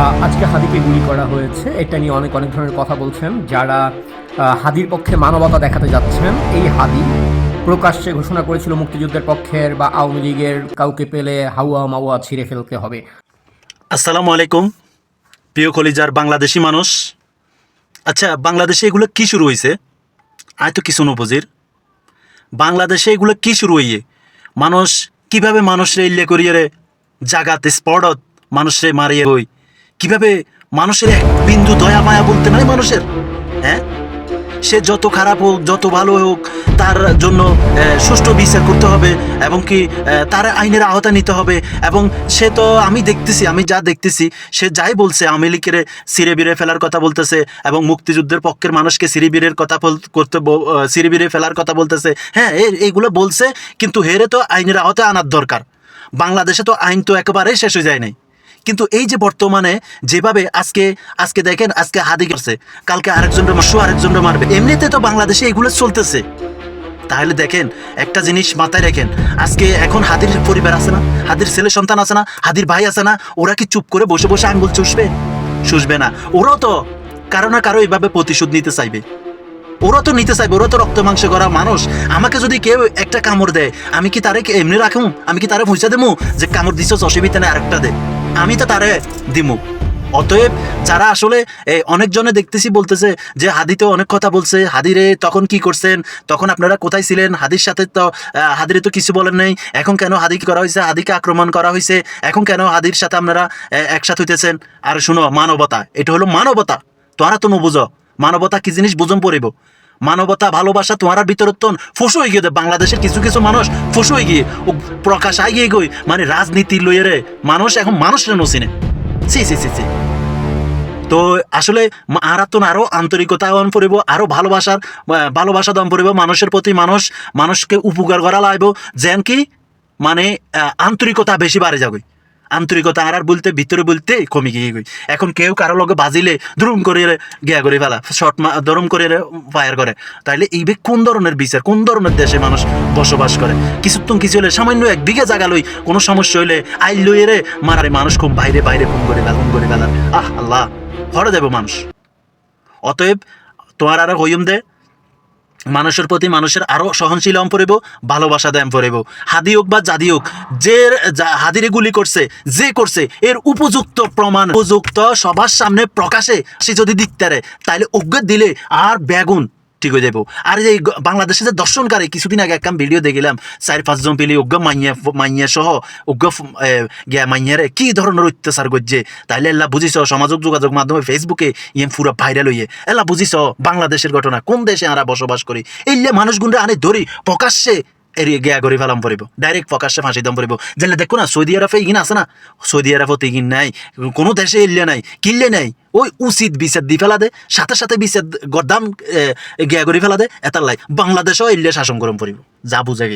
আজকে হাদিকে গুলি করা হয়েছে। এটা নিয়ে অনেক অনেক ধরনের কথা বলছেন। যারা হাদির পক্ষে মানবতা দেখাতে যাচ্ছেন, এই হাদি প্রকাশ্যে ঘোষণা করেছিল মুক্তিযুদ্ধের পক্ষের বা আওয়ামী লীগের কাউকে পেলে হাওয়া মাওয়া ছিঁড়ে ফেলতে হবে। আসসালামু আলাইকুম। প্রিয় কলিজার বাংলাদেশি মানুষ। আচ্ছা বাংলাদেশে এগুলো কি শুরু হয়েছে? আয় তো কিছু নবজির। বাংলাদেশে এগুলো কি শুরু হইয়ে? মানুষ কীভাবে মানুষরে ইল্লে করিয়ে জাগাতে স্পটত মানুষরে মারিয়ে হই কীভাবে মানুষের এক বিন্দু দয়া, মায়া বলতে নাই মানুষের? হ্যাঁ? সে যত খারাপ হোক, যত ভালো হোক, তার জন্য সুষ্ঠু বিচার করতে হবে এবং কি তার আইনের আওতা নিতে হবে এবং সে তো আমি দেখতেছি, আমি যা দেখতেছি, সে যাই বলছে, আওয়ামী লীগের সিরে বিরে ফেলার কথা বলতেছে এবং মুক্তিযুদ্ধের পক্ষের মানুষকে সিরি বিরের কথা করতে বিরে ফেলার কথা বলতেছে। হ্যাঁ এইগুলো বলছে, কিন্তু হেরে তো আইনের আওতায় আনার দরকার। বাংলাদেশে তো আইন তো একেবারেই শেষ হয়ে যায় নাই। কিন্তু এই যে বর্তমানে যেভাবে আজকে আজকে দেখেন, আজকে হাদি করছে কালকে আরেকজনের মাসু আরেকজনের মারবে, এমনিতে তো বাংলাদেশে এগুলো চলতেছে। তাহলে দেখেন, একটা জিনিস মাথায় রাখেন, আজকে এখন হাদির পরিবার আছে না, হাদির ছেলে সন্তান আছে না, হাদির ভাই আছে না, ওরা কি চুপ করে বসে বসে আঙ্গুল চুষবে? চুষবে না। ওরাও তো কারও না কারও এইভাবে প্রতিশোধ নিতে চাইবে। ওরা তো নিতে চাইবে, ওরা তো রক্ত মাংস করা মানুষ। আমাকে যদি কেউ একটা কামড় দেয়, আমি কি তারে এমনি রাখুম? আমি কি তারে পয়সা দেবো? যে কামড় দিছ অসুবিধা নেই, আরেকটা দে। আমি তো তারে দিমু। অতএব যারা আসলে অনেকজনে দেখতেছি বলতেছে যে হাদিতে অনেক কথা বলছে হাদিরে তখন কি করছেন? তখন আপনারা কোথায় ছিলেন? হাদির সাথে তো হাদিরে তো কিছু বলেন নাই। এখন কেন হাদি করা হয়েছে হাদিকে আক্রমণ করা হয়েছে এখন কেন হাদির সাথে আপনারা একসাথে হইতেছেন? আর শুনো, মানবতা, এটা হলো মানবতা। তোরা তো বুঝো মানবতা কি জিনিস বুঝম পড়িব। মানবতা, ভালোবাসা, তোমার ভিতরে তো ফসু হয়ে গিয়ে বাংলাদেশের কিছু কিছু মানুষ ফসু হয়ে গিয়ে প্রকাশ আই গিয়ে গই মানে রাজনীতি লইয়ে রে, মানুষ এখন মানুষের নসিনে। সি সি সি সি তো আসলে আরা তো আরও আন্তরিকতা দন পড়িব আরও ভালোবাসার ভালোবাসা দন পড়িব মানুষের প্রতি মানুষ, মানুষকে উপকার করা লাগবে, যেন কি মানে আন্তরিকতা বেশি বাড়ে যাবে। আন্তরিকতা আর আর বলতে, ভিতরে বলতে কমে গিয়ে গই। এখন কেউ কারও লগে বাজিলে দুরুম করে গিয়া করে ফেলা। শর্ট দরম করে ফায়ার করে। তাইলে এই বে কোন ধরনের বিচার, কোন ধরনের দেশে মানুষ বসবাস করে? কিছু তো কিছু হলে সামান্য এক বিঘা জায়গা লই, কোনো সমস্যা হইলে আইল লইয়ে রে, মারারে মানুষ খুব বাইরে বাইরে ফোন করে ফেলা ফোন করে ফেলা। আহ, আল্লাহ, হরে দেব মানুষ। অতএব তোমার আর হইম দে মানুষের প্রতি মানুষের আরও সহনশীল অম পড়িব, ভালোবাসা দেম পড়িব। হাদি হোক বা জাদি হোক, যে যা- হাদিরে গুলি করছে, যে করছে, এর উপযুক্ত প্রমাণ, উপযুক্ত সবার সামনে প্রকাশে, সে যদি দিকতারে তাইলে অজ্ঞ দিলে আর বেগুন ঠিক হয়ে যাব আর এই বাংলাদেশে যে দর্শনকারী, কিছুদিন আগে একটা ভিডিও দেখলাম, চার পাঁচজন পেলি অজ্ঞ মাইয়া মাইয়া সহ অজ্ঞ গিয়া মাইয়ারে কি ধরনের অত্যাচার করছে? তাইলে এল্লা বুঝিস সমাজক যোগাযোগ মাধ্যমে ফেসবুকে ইয়ে পুরো ভাইরাল হইয়ে। এল্লা বুঝিস বাংলাদেশের ঘটনা, কোন দেশে আমরা বসবাস করি? এইলে মানুষগুলো আনে ধরি, প্রকাশ্যে এরিয়ে গিয়া করে ফেলাম পড়িব ডাইরেক্ট প্রকাশ্যে ফাঁসি দাম পড়িব যেলে দেখো না, সৌদি আরবে ইগিন আছে না? সৌদি আরবত ইগিন নাই, কোনো দেশে ইল্লে নাই কিনলে নাই। ওই উচিত বিচার দি ফেলা দে, সাথে সাথে বিচার গরদাম গিয়া করে ফেলা দে, এটার লাই। বাংলাদেশও ইল্লে শাসন করম পড়িব যা বুঝে